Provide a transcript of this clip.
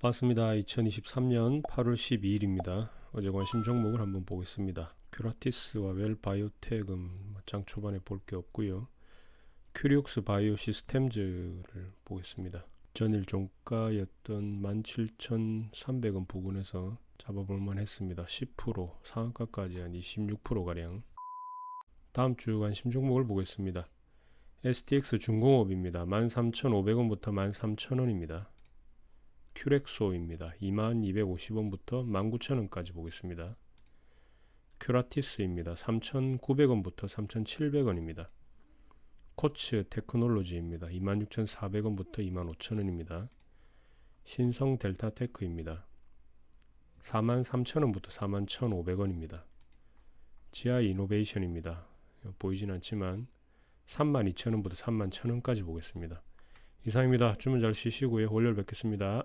반갑습니다. 2023년 8월 12일입니다. 어제 관심 종목을 한번 보겠습니다. 큐라티스와 웰 바이오텍은 뭐장 초반에 볼 게 없고요. 큐리옥스 바이오 시스템즈를 보겠습니다. 전일 종가였던 17,300원 부근에서 잡아볼만 했습니다. 10% 상한가까지 한 26%가량. 다음 주 관심 종목을 보겠습니다. STX 중공업입니다. 13,500원부터 13,000원입니다. 큐렉소입니다. 2250원부터 19,000원까지 보겠습니다. 큐라티스입니다. 3,900원부터 3,700원입니다. 코츠 테크놀로지입니다. 26,400원부터 25,000원입니다. 신성 델타 테크입니다. 43,000원부터 41,500원입니다. 지아 이노베이션입니다. 보이진 않지만 32,000원부터 31,000원까지 보겠습니다. 이상입니다. 주문 잘 쉬시고요. 월요일 뵙겠습니다.